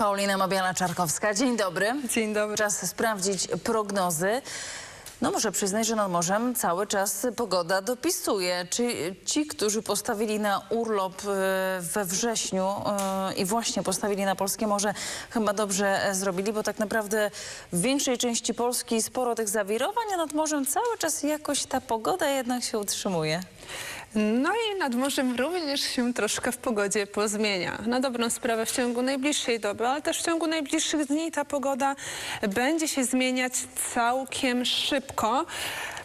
Paulina Mabiana-Czarkowska, dzień dobry. Dzień dobry. Czas sprawdzić prognozy. No muszę przyznać, że nad morzem cały czas pogoda dopisuje. Czy ci, którzy postawili na urlop e, we wrześniu e, i właśnie postawili na Polskie Morze, chyba dobrze e, zrobili, bo tak naprawdę w większej części Polski sporo tych zawirowań, a nad morzem cały czas jakoś ta pogoda jednak się utrzymuje. No i nad morzem również się troszkę w pogodzie pozmienia. Na dobrą sprawę w ciągu najbliższej doby, ale też w ciągu najbliższych dni ta pogoda będzie się zmieniać całkiem szybko.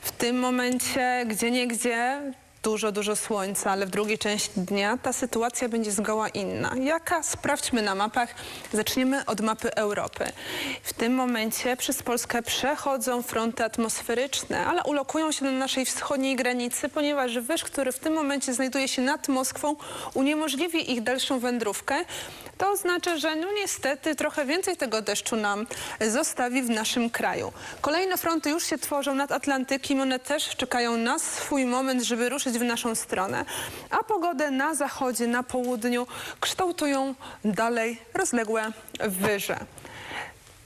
W tym momencie gdzie nie gdzie dużo, dużo słońca, ale w drugiej części dnia ta sytuacja będzie zgoła inna. Jaka? Sprawdźmy na mapach. Zaczniemy od mapy Europy. W tym momencie przez Polskę przechodzą fronty atmosferyczne, ale ulokują się na naszej wschodniej granicy, ponieważ wyż, który w tym momencie znajduje się nad Moskwą, uniemożliwi ich dalszą wędrówkę. To oznacza, że no niestety trochę więcej tego deszczu nam zostawi w naszym kraju. Kolejne fronty już się tworzą nad Atlantykiem, one też czekają na swój moment, żeby ruszyć w naszą stronę. A pogodę na zachodzie, na południu kształtują dalej rozległe wyże.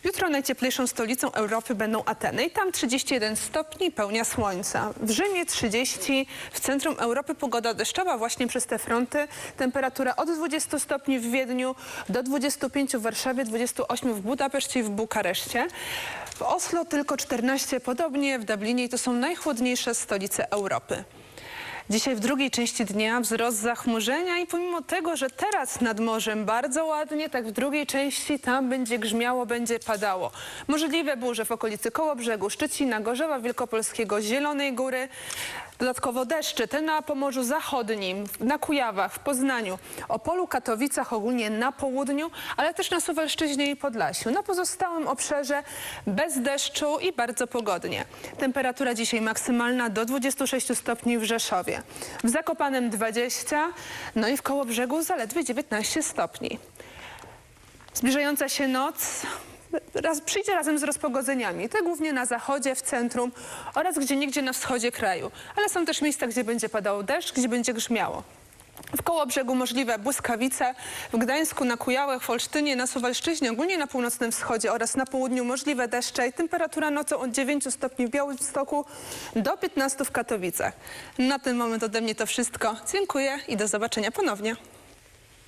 Jutro najcieplejszą stolicą Europy będą Ateny i tam 31 stopni pełnia słońca. W Rzymie 30, w centrum Europy pogoda deszczowa właśnie przez te fronty. Temperatura od 20 stopni w Wiedniu do 25 w Warszawie, 28 w Budapeszcie i w Bukareszcie. W Oslo tylko 14, podobnie w Dublinie i to są najchłodniejsze stolice Europy. Dzisiaj w drugiej części dnia wzrost zachmurzenia i pomimo tego, że teraz nad morzem bardzo ładnie, tak w drugiej części tam będzie grzmiało, będzie padało. Możliwe burze w okolicy Kołobrzegu, Szczecina, Gorzowa Wielkopolskiego, Zielonej Góry. Dodatkowo deszcze, te na Pomorzu Zachodnim, na Kujawach, w Poznaniu, Opolu, Katowicach, ogólnie na południu, ale też na Suwalszczyźnie i Podlasiu. Na pozostałym obszarze bez deszczu i bardzo pogodnie. Temperatura dzisiaj maksymalna do 26 stopni w Rzeszowie. W Zakopanem 20, no i w Kołobrzegu zaledwie 19 stopni. Zbliżająca się noc raz, przyjdzie razem z rozpogodzeniami. Te głównie na zachodzie, w centrum oraz gdzie niegdzie na wschodzie kraju. Ale są też miejsca, gdzie będzie padał deszcz, gdzie będzie grzmiało. W Kołobrzegu możliwe błyskawice, w Gdańsku, na Kujałach, w Olsztynie, na Suwalszczyźnie, ogólnie na północnym wschodzie oraz na południu możliwe deszcze i temperatura nocą od 9 stopni w Białymstoku do 15 w Katowicach. Na ten moment ode mnie to wszystko. Dziękuję i do zobaczenia ponownie.